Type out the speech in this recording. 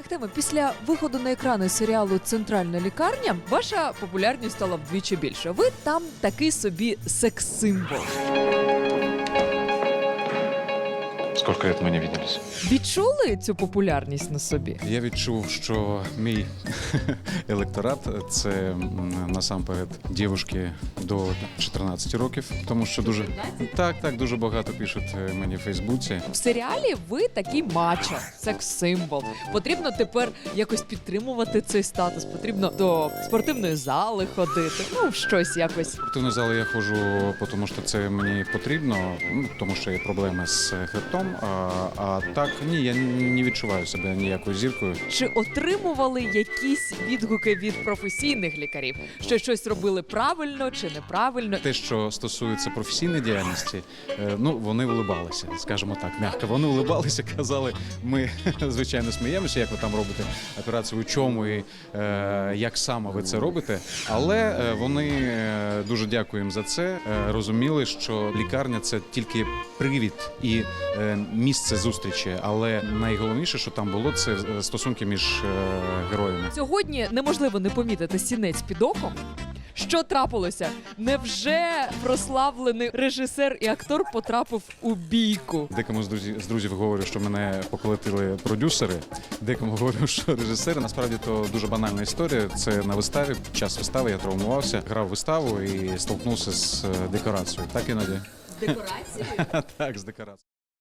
Ахтеме, після виходу на екрани серіалу Центральна лікарня ваша популярність стала вдвічі більше. Ви там такий собі секс-символ. Сколько лет мы не виделись? Відчули цю популярність на собі? Я відчув, що мій електорат це м, насамперед дівушки до 14 років, тому що дуже так, так дуже багато пишуть е, мені в Фейсбуці. В серіалі ви такий мачо, секс-символ. Потрібно тепер якось підтримувати цей статус. Потрібно до спортивної зали ходити. Ну, щось якось. В спортивну залу я ходжу, тому що це мені потрібно, ну, тому що є проблеми з хребтом. А, а так ні, я не відчуваю себе ніякою зіркою. Чи отримували якісь відгуки від професійних лікарів, що щось робили правильно чи неправильно? Те, що стосується професійної діяльності, е, ну вони улибалися, скажімо так, м'яко. Вони улибалися, казали, ми звичайно сміємося, як ви там робите операцію, у чому і е, як саме ви це робите. Але е, вони дуже дякую їм за це. розуміли, що лікарня це тільки привід і місце зустрічі. Але найголовніше, що там було, це е, стосунки між е, героями. Сьогодні неможливо не помітити сінець під оком. Що трапилося? Невже прославлений режисер і актор потрапив у бійку? Декому з друзів, з друзів говорю, що мене поколотили продюсери. Декому говорю, що режисери. Насправді то дуже банальна історія. Це на виставі. Під час вистави я травмувався, грав виставу і столкнувся з е, декорацією. Так іноді. Декорації? Так, з декорацією.